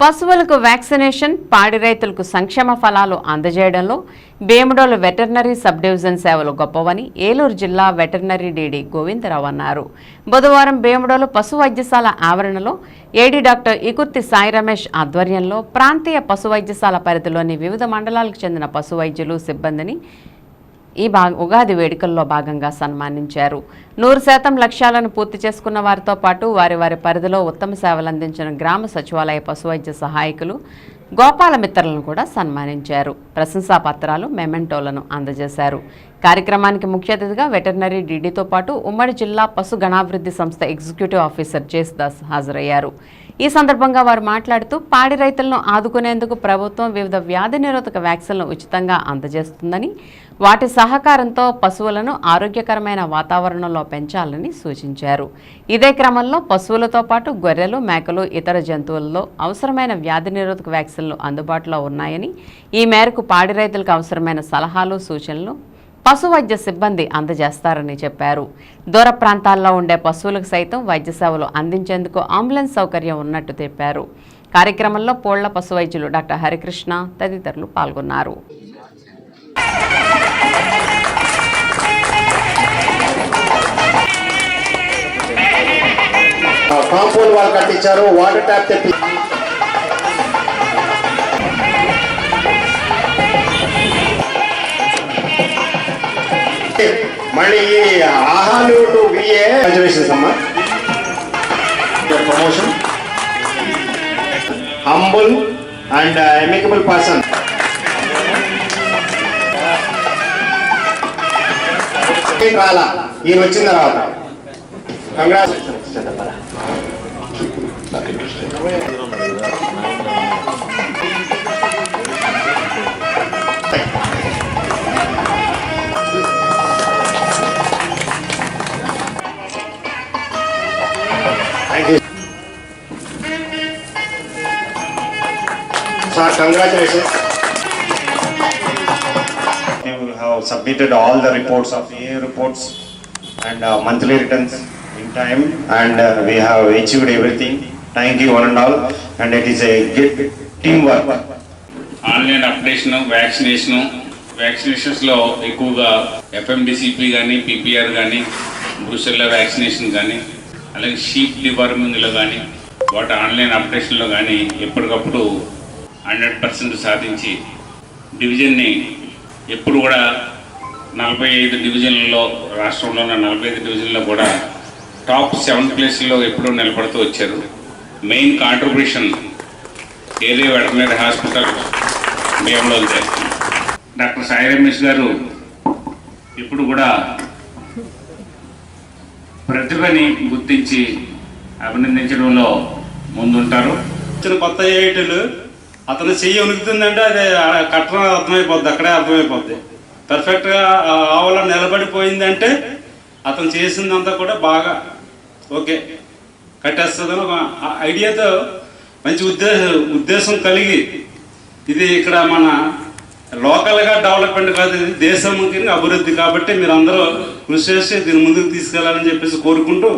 పశువులకు వ్యాక్సినేషన్ పాడి రైతులకు సంక్షేమ ఫలాలు అందజేయడంలో భీమడోలు వెటర్నరీ సబ్ డివిజన్ సేవలు గొప్పవని ఏలూరు జిల్లా వెటర్నరీ డీడీ గోవిందరావు అన్నారు. బుధవారం భీమడోలు పశు వైద్యశాల ఆవరణలో ఏడీ డాక్టర్ ఇకుర్తి సాయి రమేష్ ఆధ్వర్యంలో ప్రాంతీయ పశు వైద్యశాల పరిధిలోని వివిధ మండలాలకు చెందిన పశు వైద్యులు సిబ్బందిని ఈ భా ఉగాది వేడుకల్లో భాగంగా సన్మానించారు. నూరు శాతం లక్ష్యాలను పూర్తి చేసుకున్న వారితో పాటు వారి వారి పరిధిలో ఉత్తమ సేవలు అందించిన గ్రామ సచివాలయ పశువైద్య సహాయకులు గోపాలమిత్రులను కూడా సన్మానించారు. ప్రశంసా పత్రాలు మెమెంటోలను అందజేశారు. కార్యక్రమానికి ముఖ్య అతిథిగా వెటర్నరీ డీడీతో పాటు ఉమ్మడి జిల్లా పశు గణాభివృద్ధి సంస్థ ఎగ్జిక్యూటివ్ ఆఫీసర్ జేసుదాస్ హాజరయ్యారు. ఈ సందర్భంగా వారు మాట్లాడుతూ పాడి రైతులను ఆదుకునేందుకు ప్రభుత్వం వివిధ వ్యాధి నిరోధక వ్యాక్సిన్లు ఉచితంగా అందజేస్తుందని వాటి సహకారంతో పశువులను ఆరోగ్యకరమైన వాతావరణంలో పెంచాలని సూచించారు. ఇదే క్రమంలో పశువులతో పాటు గొర్రెలు మేకలు ఇతర జంతువులలో అవసరమైన వ్యాధి నిరోధక వ్యాక్సిన్లు అందుబాటులో ఉన్నాయని ఈ మేరకు పాడి రైతులకు అవసరమైన సలహాలు సూచనలు పశు వైద్య సిబ్బంది అందజేస్తారని చెప్పారు. దూర ప్రాంతాల్లో ఉండే పశువులకు సైతం వైద్య సేవలు అందించేందుకు అంబులెన్స్ సౌకర్యం ఉన్నట్టు తెలిపారు. కార్యక్రమంలో పోళ్ళ పశు వైద్యులు డాక్టర్ హరికృష్ణ తదితరులు పాల్గొన్నారు. కాంపౌండ్ వాళ్ళు కట్టించారు వాటర్ ట్యాప్ తెప్పి మళ్ళీ ఈ ఆహాలు టు విఏ కంజర్వేషన్స్ అమ్మా promotion humble and amicable person రాలా ఈయన వచ్చిన తర్వాత. Congrats Sir, congratulations. You have submitted all the reports of year reports and uh, monthly returns in time and uh, we have achieved everything. Thank you one and all and it is a good teamwork. Online updation vaccination వ్యాక్సినేషన్స్లో ఎక్కువగా FMDCP కానీ PPR కానీ Brucella vaccination కానీ అలాగే sheep డిఫార్మింగ్లో కానీ వాటి online అప్డేషన్లో కానీ ఎప్పటికప్పుడు hundred percent సాధించి డివిజన్ని ఎప్పుడు కూడా నలభై ఐదు డివిజన్లలో రాష్ట్రంలో ఉన్న నలభై ఐదు డివిజన్లో కూడా టాప్ సెవెన్ ప్లేస్లో ఎప్పుడూ నిలబడుతూ వచ్చారు. మెయిన్ కాంట్రిబ్యూషన్ ఏదే వెటర్నరీ హాస్పిటల్ భీమలో డాక్టర్ సాయి రమేష్ గారు ఇప్పుడు కూడా ప్రతిభని గుర్తించి అభినందించడంలో ముందుంటారు. వచ్చిన కొత్త ఏఐటీలు అతను చెయ్యి ఉనుకుతుందంటే అది కట్టడం అర్థమైపోద్ది అక్కడే అర్థమైపోద్ది. పర్ఫెక్ట్గా ఆవల నిలబడిపోయిందంటే అతను చేసిందంతా కూడా బాగా. ఓకే. కట్టేస్తుందని ఒక ఐడియాతో మంచి ఉద్దేశ ఉద్దేశం కలిగి ఇది ఇక్కడ మన లోకల్గా డెవలప్మెంట్ కాదు ఇది దేశంకి అభివృద్ధి కాబట్టి మీరు అందరూ కృషి చేసి దీన్ని ముందుకు తీసుకెళ్ళాలని చెప్పేసి కోరుకుంటూ